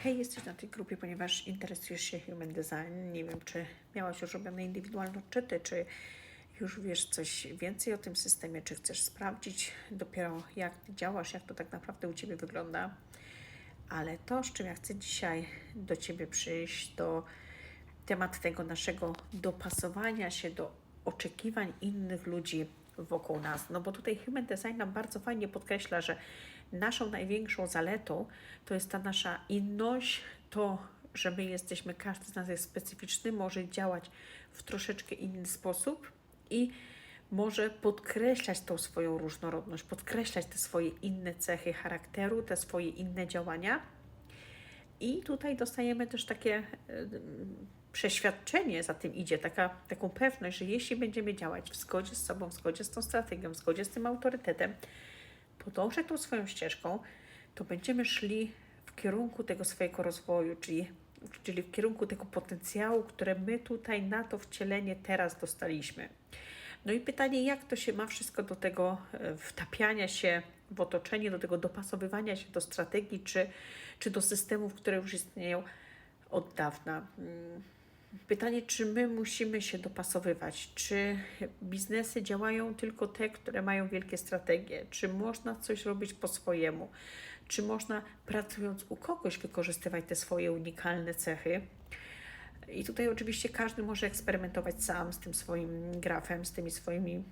Hej, jesteś na tej grupie, ponieważ interesujesz się human design. Nie wiem, czy miałaś już robione indywidualne odczyty, czy już wiesz coś więcej o tym systemie, czy chcesz sprawdzić dopiero jak działasz, jak to tak naprawdę u Ciebie wygląda. Ale to, z czym ja chcę dzisiaj do Ciebie przyjść, to temat tego naszego dopasowania się do oczekiwań innych ludzi wokół nas. No bo tutaj Human Design nam bardzo fajnie podkreśla, że naszą największą zaletą to jest ta nasza inność, to, że my jesteśmy, każdy z nas jest specyficzny, może działać w troszeczkę inny sposób i może podkreślać tą swoją różnorodność, podkreślać te swoje inne cechy charakteru, te swoje inne działania. I tutaj dostajemy też takie przeświadczenie za tym idzie, taka, taką pewność, że jeśli będziemy działać w zgodzie z sobą, w zgodzie z tą strategią, w zgodzie z tym autorytetem, podążać tą swoją ścieżką, to będziemy szli w kierunku tego swojego rozwoju, czyli, czyli w kierunku tego potencjału, które my tutaj na to wcielenie teraz dostaliśmy. No i pytanie, jak to się ma wszystko do tego e, wtapiania się w otoczenie, do tego dopasowywania się do strategii, czy, czy do systemów, które już istnieją od dawna. Pytanie, czy my musimy się dopasowywać? Czy biznesy działają tylko te, które mają wielkie strategie? Czy można coś robić po swojemu? Czy można pracując u kogoś wykorzystywać te swoje unikalne cechy? I tutaj oczywiście każdy może eksperymentować sam z tym swoim grafem, z tymi swoimi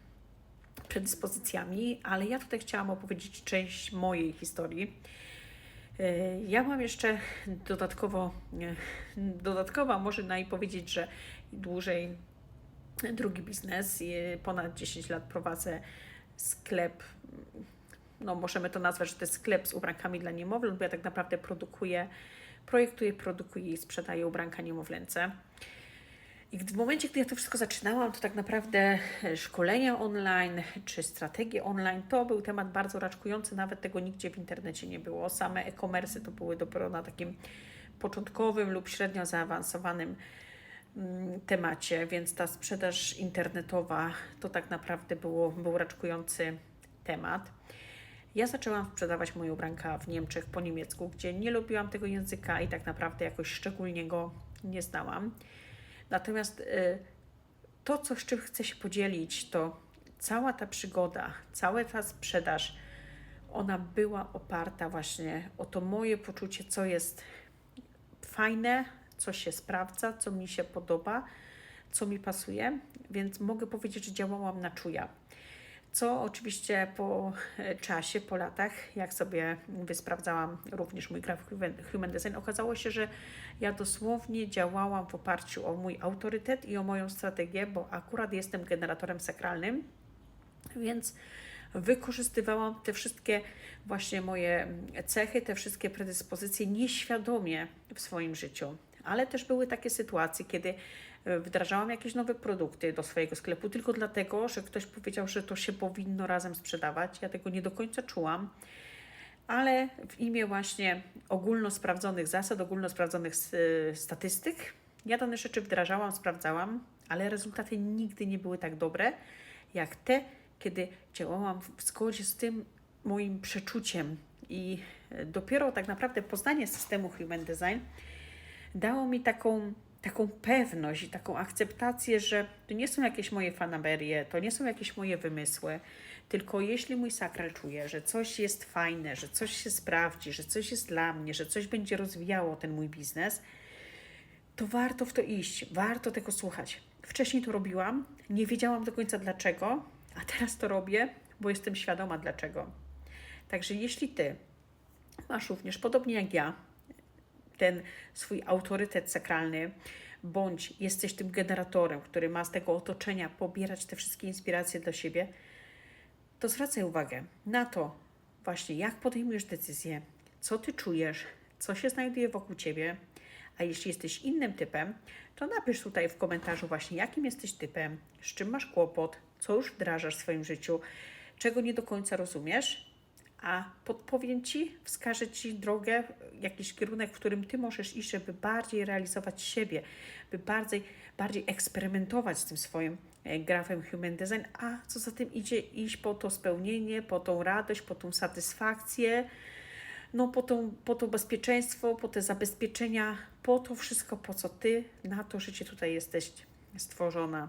predyspozycjami, ale ja tutaj chciałam opowiedzieć część mojej historii. E, Ja mam jeszcze dodatkowo, e, dodatkowo może naj powiedzieć, że dłużej drugi biznes, e, ponad 10 lat prowadzę sklep, no możemy to nazwać, że to jest sklep z ubrankami dla niemowląt, bo ja tak naprawdę produkuję, projektuję, produkuję i sprzedaję ubranka niemowlęce. I w momencie, gdy ja to wszystko zaczynałam, to tak naprawdę e, szkolenia online czy strategie online to był temat bardzo raczkujący, nawet tego nigdzie w internecie nie było. Same e-commerce to były dopiero na takim początkowym lub średnio zaawansowanym mm, temacie, więc ta sprzedaż internetowa to tak naprawdę było, był raczkujący temat. Ja zaczęłam sprzedawać moje ubranka w Niemczech po niemiecku, gdzie nie lubiłam tego języka i tak naprawdę jakoś szczególnie go nie znałam. Natomiast y, to, co z czym chcę się podzielić, to cała ta przygoda, cała ta sprzedaż, ona była oparta właśnie o to moje poczucie, co jest fajne, co się sprawdza, co mi się podoba, co mi pasuje, więc mogę powiedzieć, że działałam na czuja. Co oczywiście po e, czasie, po latach, jak sobie wysprawdzałam również mój graf Human- Design, okazało się, że ja dosłownie działałam w oparciu o mój autorytet i o moją strategię, bo akurat jestem generatorem sakralnym, więc wykorzystywałam te wszystkie właśnie moje cechy, te wszystkie predyspozycje nieświadomie w swoim życiu. Ale też były takie sytuacje, kiedy wdrażałam jakieś nowe produkty do swojego sklepu tylko dlatego, że ktoś powiedział, że to się powinno razem sprzedawać. Ja tego nie do końca czułam ale w imię właśnie ogólno sprawdzonych zasad, ogólno sprawdzonych s- statystyk, ja dane rzeczy wdrażałam, sprawdzałam, ale rezultaty nigdy nie były tak dobre, jak te, kiedy działałam w zgodzie z tym moim przeczuciem. I e, dopiero tak naprawdę poznanie systemu Human Design dało mi taką, taką pewność i taką akceptację, że to nie są jakieś moje fanaberie, to nie są jakieś moje wymysły, tylko jeśli mój sakral czuje, że coś jest fajne, że coś się sprawdzi, że coś jest dla mnie, że coś będzie rozwijało ten mój biznes, to warto w to iść, warto tego słuchać. Wcześniej to robiłam, nie wiedziałam do końca dlaczego, a teraz to robię, bo jestem świadoma dlaczego. Także jeśli ty masz również, podobnie jak ja, ten swój autorytet sakralny, bądź jesteś tym generatorem, który ma z tego otoczenia pobierać te wszystkie inspiracje dla siebie, to zwracaj uwagę na to właśnie, jak podejmujesz decyzję, co ty czujesz, co się znajduje wokół ciebie. A jeśli jesteś innym typem, to napisz tutaj w komentarzu właśnie, jakim jesteś typem, z czym masz kłopot, co już wdrażasz w swoim życiu, czego nie do końca rozumiesz, a podpowiem Ci, wskażę Ci drogę, jakiś kierunek, w którym Ty możesz iść, żeby bardziej realizować siebie, by bardziej, bardziej eksperymentować z tym swoim e, grafem Human Design, a co za tym idzie, iść po to spełnienie, po tą radość, po tą satysfakcję, no po to, po to bezpieczeństwo, po te zabezpieczenia, po to wszystko, po co Ty na to życie tutaj jesteś stworzona.